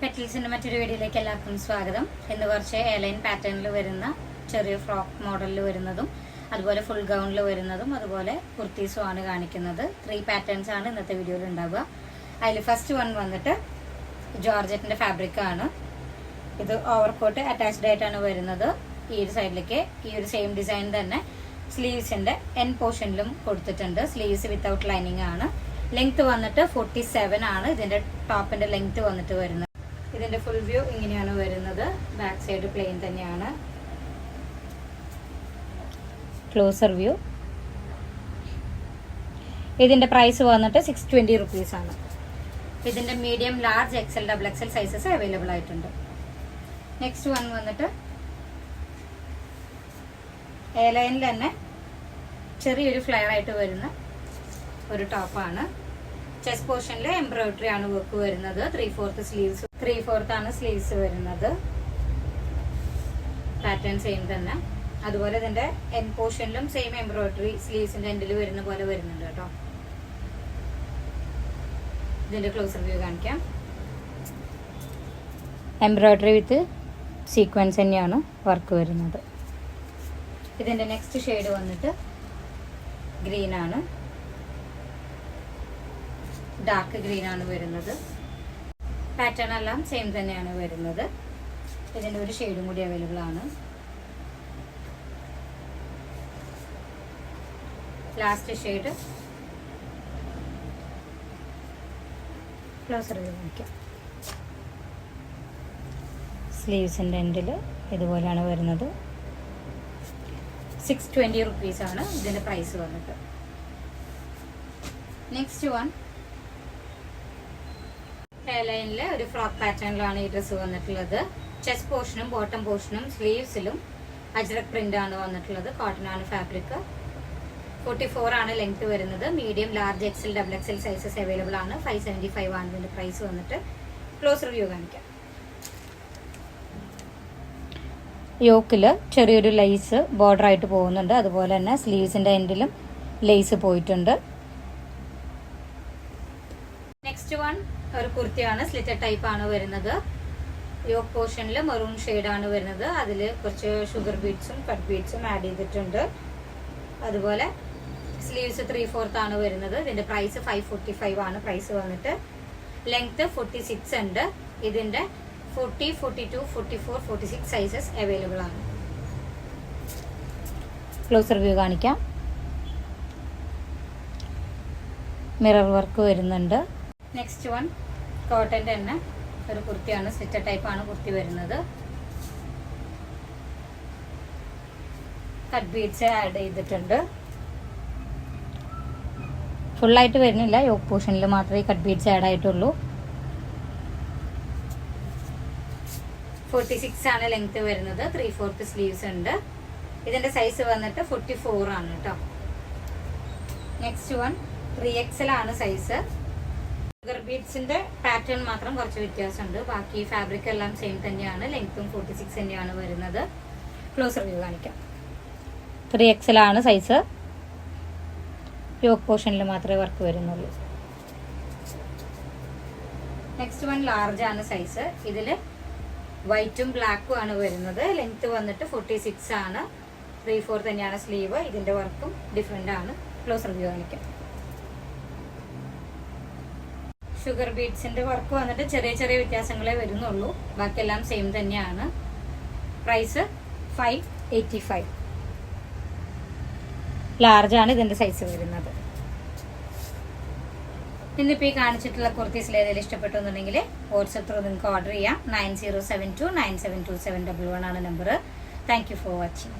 പെറ്റൽസിന്റെ മറ്റൊരു വീഡിയോയിലേക്ക് എല്ലാവർക്കും സ്വാഗതം. ഇന്ന് കുറച്ച് എയർലൈൻ പാറ്റേണിൽ വരുന്ന ചെറിയ ഫ്രോക്ക് മോഡലിൽ വരുന്നതും അതുപോലെ ഫുൾ ഗൗണിൽ വരുന്നതും അതുപോലെ കുർത്തീസും ആണ് കാണിക്കുന്നത്. ത്രീ പാറ്റേൺസ് ആണ് ഇന്നത്തെ വീഡിയോയിൽ ഉണ്ടാവുക. അതിൽ ഫസ്റ്റ് വൺ വന്നിട്ട് ജോർജറ്റിന്റെ ഫാബ്രിക് ആണ്. ഇത് ഓവർകോട്ട് അറ്റാച്ച്ഡ് ആയിട്ടാണ് വരുന്നത്. ഈ ഒരു സൈഡിലേക്ക് ഈ ഒരു സെയിം ഡിസൈൻ തന്നെ സ്ലീവ്സിന്റെ എൻ പോർഷനിലും കൊടുത്തിട്ടുണ്ട്. സ്ലീവ്സ് വിത്തൗട്ട് ലൈനിങ് ആണ്. ലെങ്ത് വന്നിട്ട് ഫോർട്ടി സെവൻ ആണ്. ഇതിന്റെ ടോപ്പിന്റെ ലെങ്ത് വന്നിട്ട് വരുന്നത്. ഇതിന്റെ ഫുൾ വ്യൂ ഇങ്ങനെയാണ് വരുന്നത്. ബാക്ക് സൈഡ് പ്ലെയിൻ തന്നെയാണ്. ക്ലോസർ വ്യൂ ഇതിന്റെ പ്രൈസ് വന്നിട്ട് സിക്സ് ട്വന്റി റുപ്പീസ് ആണ്. ഇതിന്റെ medium large XL double XL sizes available ആയിട്ടുണ്ട്. നെക്സ്റ്റ് വൺ വന്നിട്ട് എയർലൈനിൽ തന്നെ ചെറിയൊരു ഫ്ലെയർ ആയിട്ട് വരുന്ന ഒരു ടോപ്പാണ് ചെസ്റ്റ് പോർഷനിൽ എംബ്രോയിഡറി ആണ് വർക്ക് വരുന്നത്. Three fourth sleeves three fourth ആണ് സ്ലീവ്സ് വരുന്നത്. പാറ്റേൺ സെയിം തന്നെ. അതുപോലെ ഇതിന്റെ എൻ പോർഷനിലും സെയിം എംബ്രോയിഡറി സ്ലീവ്സിന്റെ എൻഡിൽ വരുന്ന പോലെ വരുന്നുണ്ട് കേട്ടോ. ഇതിന്റെ ക്ലോസർ വ്യൂ കാണിക്കാം. എംബ്രോയിഡറി വിത്ത് സീക്വൻസ് തന്നെയാണ് വർക്ക് വരുന്നത്. ഇതിന്റെ നെക്സ്റ്റ് ഷെയ്ഡ് വന്നിട്ട് ഗ്രീൻ ആണ്. ഡാർക്ക് ഗ്രീൻ ആണ് വരുന്നത്. പാറ്റേൺ എല്ലാം സെയിം തന്നെയാണ് വരുന്നത്. ഇതിന്റെ ഒരു ഷെയ്ഡും കൂടി അവൈലബിൾ ആണ്. ലാസ്റ്റ് ഷെയ്ഡ് ക്ലോസർ സ്ലീവ്സിന്റെ എൻഡിൽ ഇതുപോലെയാണ് വരുന്നത്. സിക്സ് ട്വന്റി റുപ്പീസാണ് ഇതിന്റെ പ്രൈസ് വന്നിട്ട്. നെക്സ്റ്റ് വൺ ലൈനിൽ ഒരു ഫ്രോക്ക് പാറ്റേണിലാണ് ഈ ഡ്രസ്സ് വന്നിട്ടുള്ളത്. ചെസ്റ്റ് പോർഷനും ബോട്ടം പോർഷനും സ്ലീവ്സിലും അജ്രക് പ്രിന്റ് ആണ് വന്നിട്ടുള്ളത്. കോട്ടൺ ആണ് ഫാബ്രിക് ഫോർട്ടി ഫോർ ആണ് ലെങ്ത് വരുന്നത്. Medium large XL double XL sizes available ആണ്. ഫൈവ് സെവന്റി ഫൈവ് ആണ് ഇതിന്റെ പ്രൈസ് വന്നിട്ട്. ക്ലോസ് റിവ്യൂ കാണിക്കാം. യോക്കിൽ ചെറിയൊരു ലൈസ് ബോർഡർ ആയിട്ട് പോകുന്നുണ്ട്. അതുപോലെ തന്നെ സ്ലീവ്സിന്റെ എൻഡിലും ലേസ് പോയിട്ടുണ്ട്. നെക്സ്റ്റ് വൺ ഒരു കുർത്തിയാണ്. സ്ലിറ്റഡ് ടൈപ്പ് ആണ് വരുന്നത്. യോക്ക് പോർഷനിൽ മെറൂൺ ആണ് വരുന്നത്. അതിൽ കുറച്ച് ഷുഗർ ബീഡ്സും കട്ട് ബീഡ്സും ആഡ് ചെയ്തിട്ടുണ്ട്. അതുപോലെ സ്ലീവ്സ് ത്രീ ഫോർത്ത് ആണ് വരുന്നത്. ഇതിന്റെ പ്രൈസ് ഫൈവ് ഫോർട്ടി ഫൈവ് ആണ്. പ്രൈസ് വന്നിട്ട് ലെങ്ത് ഫോർട്ടി സിക്സ് ഉണ്ട്. ഇതിന്റെ forty forty two forty four forty six sizes available ആണ്. ക്ലോസർ വ്യൂ കാണിക്കാം. മിറർ വർക്ക് വരുന്നുണ്ട്. നെക്സ്റ്റ് വൺ കോട്ടന്റെ തന്നെ ഒരു കുർത്തിയാണ് സ്റ്റിച്ചർ ടൈപ്പ് ആണ് കുർത്തി വരുന്നത്. കട്ട് ബീഡ്സ് ആഡ് ചെയ്തിട്ടുണ്ട്. ഫുള്ളായിട്ട് വരുന്നില്ല യോഗ പോർഷനിൽ മാത്രമേ കട്ട് ബീഡ്സ് ആഡ് ആയിട്ടുള്ളൂ. ഫോർട്ടി സിക്സ് ആണ് ലെങ്ത് വരുന്നത്. ത്രീ ഫോർത്ത് സ്ലീവ്സ് ഉണ്ട്. ഇതിന്റെ സൈസ് വന്നിട്ട് ഫോർട്ടി ഫോർ ആണ് കേട്ടോ. നെക്സ്റ്റ് വൺ ത്രീ എക്സൽ ആണ് സൈസ് ബീഡ്സിന്റെ പാറ്റേൺ മാത്രം കുറച്ച് വ്യത്യാസമുണ്ട്. ബാക്കി ഫാബ്രിക് എല്ലാം സെയിം തന്നെയാണ്. ലെങ്ത്തും ഫോർട്ടി സിക്സ് തന്നെയാണ് വരുന്നത്. ക്ലോസർ വ്യൂ കാണിക്കാം. ത്രീ എക്സൽ ആണ് സൈസ് യോക്ക് പോർഷനിൽ മാത്രമേ വർക്ക് വരുന്നുള്ളൂ. നെക്സ്റ്റ് വൺ ലാർജ് ആണ് സൈസ് ഇതിൽ വൈറ്റും ബ്ലാക്കും ആണ് വരുന്നത്. ലെങ്ത്ത് വന്നിട്ട് ഫോർട്ടി സിക്സ് ആണ്. ത്രീ ഫോർ തന്നെയാണ് സ്ലീവ് ഇതിന്റെ വർക്കും ഡിഫറെന്റ് ആണ്. ക്ലോസർ വ്യൂ കാണിക്കാം. ഷുഗർ ബീഡ്സിന്റെ വർക്ക് വന്നിട്ട് ചെറിയ ചെറിയ വ്യത്യാസങ്ങളെ വരുന്നുള്ളൂ. ബാക്കിയെല്ലാം സെയിം തന്നെയാണ്. Price five eighty five large ആണ് ഇതിന്റെ സൈസ് വരുന്നത്. ഇന്നിപ്പോൾ ഈ കാണിച്ചിട്ടുള്ള കുർത്തീസിൽ ഏതെങ്കിലും ഇഷ്ടപ്പെട്ടു എന്നുണ്ടെങ്കിൽ വാട്സപ്പ് ത്രൂ നിങ്ങൾക്ക് ഓർഡർ ചെയ്യാം. Nine zero seven two nine seven two seven double one ആണ് number thank you for watching